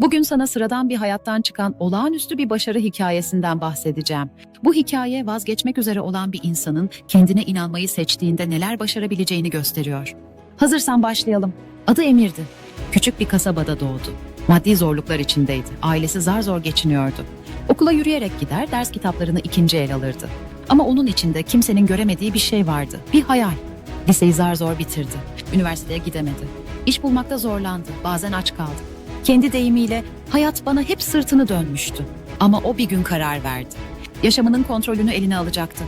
Bugün sana sıradan bir hayattan çıkan olağanüstü bir başarı hikayesinden bahsedeceğim. Bu hikaye vazgeçmek üzere olan bir insanın kendine inanmayı seçtiğinde neler başarabileceğini gösteriyor. Hazırsan başlayalım. Adı Emir'di. Küçük bir kasabada doğdu. Maddi zorluklar içindeydi. Ailesi zar zor geçiniyordu. Okula yürüyerek gider, ders kitaplarını ikinci el alırdı. Ama onun içinde kimsenin göremediği bir şey vardı. Bir hayal. Liseyi zar zor bitirdi. Üniversiteye gidemedi. İş bulmakta zorlandı. Bazen aç kaldı. Kendi deyimiyle hayat bana hep sırtını dönmüştü. Ama o bir gün karar verdi. Yaşamının kontrolünü eline alacaktı.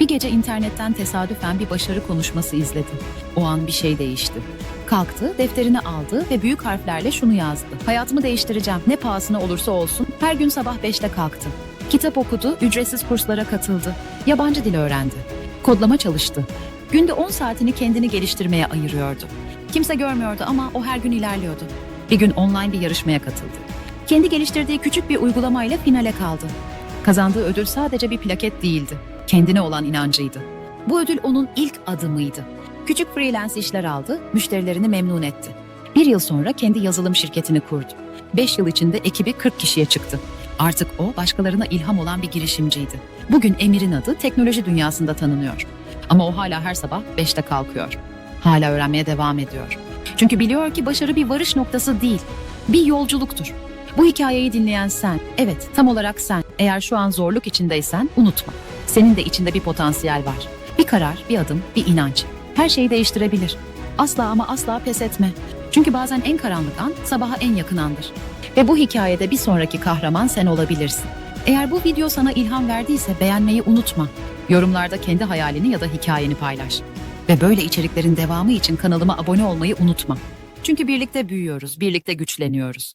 Bir gece internetten tesadüfen bir başarı konuşması izledi. O an bir şey değişti. Kalktı, defterini aldı ve büyük harflerle şunu yazdı. Hayatımı değiştireceğim. Ne pahasına olursa olsun. Her gün sabah 5'te kalktı. Kitap okudu, ücretsiz kurslara katıldı. Yabancı dil öğrendi. Kodlama çalıştı. Günde 10 saatini kendini geliştirmeye ayırıyordu. Kimse görmüyordu ama o her gün ilerliyordu. Bir gün online bir yarışmaya katıldı. Kendi geliştirdiği küçük bir uygulamayla finale kaldı. Kazandığı ödül sadece bir plaket değildi. Kendine olan inancıydı. Bu ödül onun ilk adımıydı. Küçük freelance işler aldı, müşterilerini memnun etti. Bir yıl sonra kendi yazılım şirketini kurdu. Beş yıl içinde ekibi 40 kişiye çıktı. Artık o başkalarına ilham olan bir girişimciydi. Bugün Emir'in adı teknoloji dünyasında tanınıyor. Ama o hala her sabah 5'te kalkıyor. Hala öğrenmeye devam ediyor. Çünkü biliyor ki başarı bir varış noktası değil, bir yolculuktur. Bu hikayeyi dinleyen sen, evet tam olarak sen. Eğer şu an zorluk içindeysen unutma. Senin de içinde bir potansiyel var. Bir karar, bir adım, bir inanç. Her şeyi değiştirebilir. Asla ama asla pes etme. Çünkü bazen en karanlık an sabaha en yakın andır. Ve bu hikayede bir sonraki kahraman sen olabilirsin. Eğer bu video sana ilham verdiyse beğenmeyi unutma. Yorumlarda kendi hayalini ya da hikayeni paylaş. Ve böyle içeriklerin devamı için kanalıma abone olmayı unutma. Çünkü birlikte büyüyoruz, birlikte güçleniyoruz.